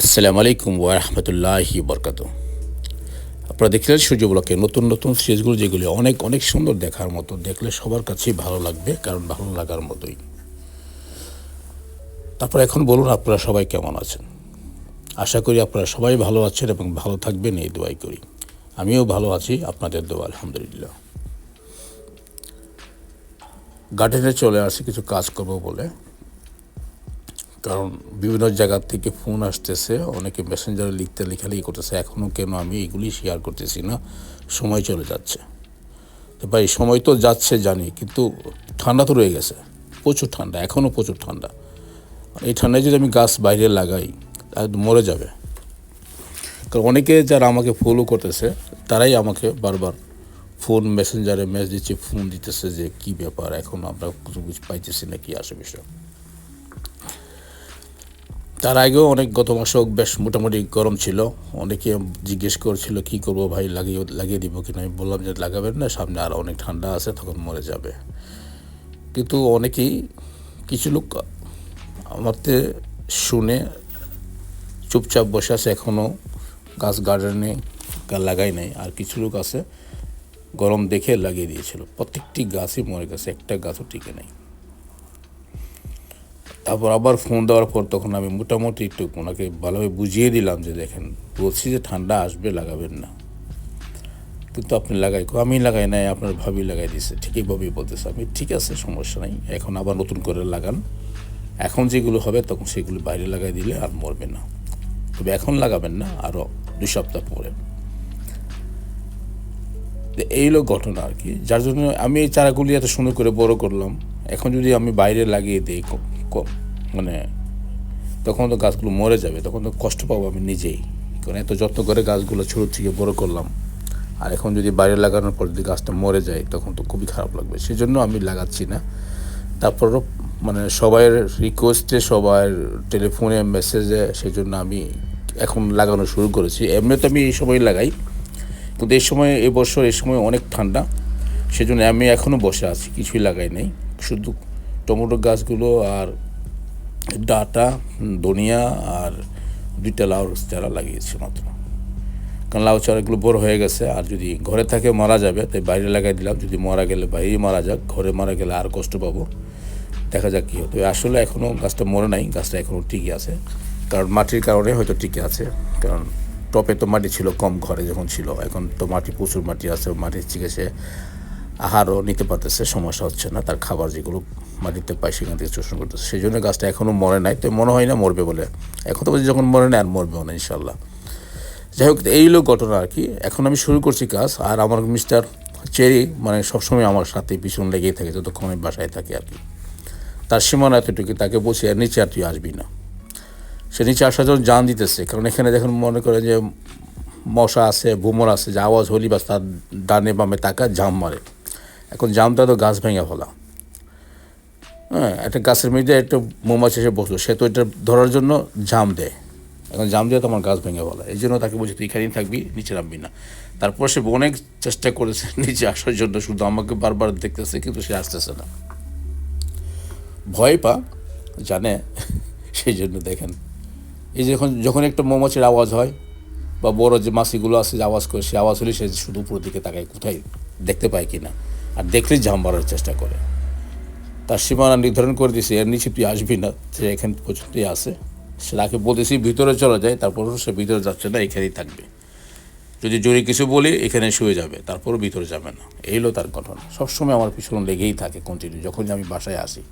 আসসালামু আলাইকুম ওয়া রাহমাতুল্লাহি বরকাত আপনারা দেখলেন সূর্য নতুন নতুন সিরিজগুলো যেগুলি অনেক অনেক সুন্দর দেখার মতো, দেখলে সবার কাছেই ভালো লাগবে, কারণ ভালো লাগার মতোই। তারপর এখন বলুন আপনারা সবাই কেমন আছেন? আশা করি আপনারা সবাই ভালো আছেন এবং ভালো থাকবেন, এই দোয়াই করি। আমিও ভালো আছি, আপনাদের দোয়া, আলহামদুলিল্লাহ। গার্ডেনে চলে আসি, কিছু কাজ করব বলে। কারণ বিভিন্ন জায়গা থেকে ফোন আসতেছে, অনেকে মেসেঞ্জারে লিখতে লেখালেখি করতেছে এখনও কেন আমি এগুলি শেয়ার করতেছি না, সময় চলে যাচ্ছে। তো ভাই, সময় তো যাচ্ছে জানি, কিন্তু ঠান্ডা তো রয়ে গেছে, প্রচুর ঠান্ডা এখনও প্রচুর ঠান্ডা। এই ঠান্ডায় যদি আমি গাছ বাইরে লাগাই মরে যাবে। কারণ অনেকে যারা আমাকে ফলো করতেছে, তারাই আমাকে বারবার ফোন মেসেঞ্জারে মেসেজ দিচ্ছে ফোন দিতেছে যে, কি ব্যাপার, এখন আমরা কিছু কিছু পাইতেছি না, কি আসে বিষয়? তার আগেও অনেক গত মাসেও বেশ মোটামুটি গরম ছিল। অনেকে জিজ্ঞেস করছিল, কি করব ভাই, লাগিয়ে লাগিয়ে দিব কিনা? আমি বললাম যে, লাগাবেন না, সামনে আর অনেক ঠান্ডা আছে, তখন মরে যাবে। কিন্তু অনেকেই, কিছু লোক আমারতে শুনে চুপচাপ বসে আছে এখনও গাছ গার্ডেনে লাগাই নাই। আর কিছু লোক আছে, গরম দেখে লাগিয়ে দিয়েছিল। প্রত্যেকটি গাছই মরে গেছে, একটা গাছও টিকে নেই। তারপর আবার ফোন দেওয়ার পর তখন আমি মোটামুটি একটু ওনাকে ভালোভাবে বুঝিয়ে দিলাম যে দেখেন, বলছি যে ঠান্ডা আসবে, লাগাবেন না। কিন্তু আপনি লাগাই আমি লাগাই নাই, আপনার ভাবি লাগাই দিয়েছে ঠিকই ভাবি বলতেছে। আমি ঠিক আছে, সমস্যা নাই, এখন আবার নতুন করে লাগান। এখন যেগুলো হবে তখন সেগুলো বাইরে লাগাই দিলে আর মরবে না। তবে এখন লাগাবেন না আরও দুই সপ্তাহ পরে। এই হলো ঘটনা আর কি। যার জন্য আমি এই চারাগুলি এত সুন্দর করে বড় করলাম। এখন যদি আমি বাইরে লাগিয়ে দিই ক- ক- মানে তখন তো গাছগুলো মরে যাবে, তখন তো কষ্ট পাবো আমি নিজেই। কারণ এত যত্ন করে গাছগুলো ছোটো থেকে বড় করলাম। আর এখন যদি বাইরে লাগানোর পর যদি গাছটা মরে যায়, তখন তো খুবই খারাপ লাগবে। সেই জন্য আমি লাগাচ্ছি না। তারপরও মানে সবার রিকোয়েস্টে সবার টেলিফোনে মেসেজে সেই জন্য আমি এখন লাগানো শুরু করেছি। এমনি তো আমি এই সময় লাগাই। কিন্তু এই সময় এবছর এই সময় অনেক ঠান্ডা। সেজন্য আমি এখনও বসে আছি, কিছুই লাগাই নাই। শুধু টমেটো গাছগুলো আর ডাটা, ধনিয়া আর দুইটা লাউ চারা লাগিয়েছি মাত্র। কারণ লাউ চারাগুলো বড় হয়ে গেছে, আর যদি ঘরে থাকে মারা যাবে, তাই বাইরে লাগাই দিলাম। যদি মারা গেলে বাইরেই মারা যাক, ঘরে মারা গেলে আর কষ্ট পাবো। দেখা যাক কী হতো আসলে এখনও গাছটা মরে নাই, গাছটা এখনও ঠিকই আছে। কারণ মাটির কারণে হয়তো ঠিকই আছে। কারণ টপে তো মাটি ছিল, কম ঘরে যখন ছিল, এখন তো মাটি, প্রচুর মাটি আছে। মাটির থেকে সে আহারও নিতে পারতেছে, সমস্যা হচ্ছে না। তার খাবার যেগুলো মাটিতে পায় সেখান থেকে শোষণ করতেছে। সেই জন্য গাছটা এখনও মরে নাই, তো মনে হয় না মরবে বলে। এখন তো বলছি যখন মরে না আর মরবেও না ইনশাল্লাহ যাই হোক, এই হলো ঘটনা আর কি। এখন আমি শুরু করছি কাজ, আর আমার মিস্টার চেরি মানে সবসময় আমার সাথে পিছন লেগেই থাকে, যতক্ষণ আমি বাসায় থাকি আর কি। তার সীমানা এতটুকু, তাকে বসে আর নিচে আর তুই আসবি না। সে নিচে আসার জন্য জান দিতেছে, কারণ এখানে দেখুন মনে করে যে মশা আছে, ভুমর আছে, যে আওয়াজ হলি বা তার ডানে বামে তাকা জাম মারে। এখন জামটা তো গাছ ভেঙে ফেলা। হ্যাঁ একটা গাছের মধ্যে একটা মৌমাছি এসে বসল। সে তো এটা ধরার জন্য জাম দেয়। এখন জাম দিয়ে তো আমার গাছ ভেঙে ফেলা। এই জন্য তাকে বলছে, তুই এখানেই থাকবি, নিচে নামবি না। তারপর সে অনেক চেষ্টা করেছে নিচে আসার জন্য। শুধু আমাকে বারবার দেখতেছে, কিন্তু সে আসতেছে না। ভয় পা, জানে সেই জন্য দেখেন। এই যখন যখন একটা মৌমাছির আওয়াজ হয়, বা বড় যে মাছিগুলো আছে যে আওয়াজ করে, সে আওয়াজ হলে সে শুধু উপর দিকে তাকায়, কোথায় দেখতে পায় কি না আর দেখলেই জাম মারার চেষ্টা করে। তার সীমানা নির্ধারণ করে দিয়েছে, এর নিচে তুই আসবি না সে এখান পর্যন্তই আসে সে তাকে বলতেছি ভিতরে চলে যায়, তারপর সে ভিতরে যাচ্ছে না, এখানেই থাকবে। যদি জোরে কিছু বলি, এখানে শুয়ে যাবে, তারপরও ভিতরে যাবে না। এই হলো তার ঘটনা সবসময় আমার পিছনে লেগেই থাকে কন্টিনিউ যখন আমি বাসায় আসি।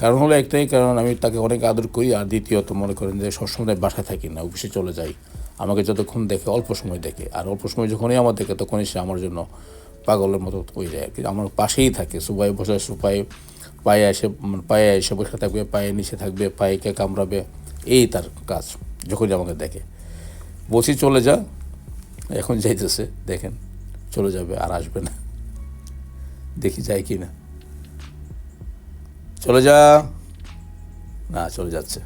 কারণ হলো একটাই, কারণ আমি তাকে অনেক আদর করি, আর দ্বিতীয়ত মনে করেন যে সবসময় বাসায় থাকি না, অফিসে চলে যাই। আমাকে যতক্ষণ দেখে, অল্প সময় দেখে। আর অল্প সময় যখনই আমার দেখে, তখনই সে আমার জন্য পাগলের মতো হয়ে যায় আর কি। আমার পাশেই থাকে সুপাই বসে সুপাই পায়ে এসে মানে পায়ে এসে বসে থাকবে, পায়ে নিচে থাকবে, পায়েকে কামড়াবে, এই তার কাজ যখনই আমাকে দেখে। বসি চলে যা, এখন যাইতেছে, দেখেন, চলে যাবে আর আসবে না। দেখি যায় কি না চলে যা। না, চলে যাচ্ছে।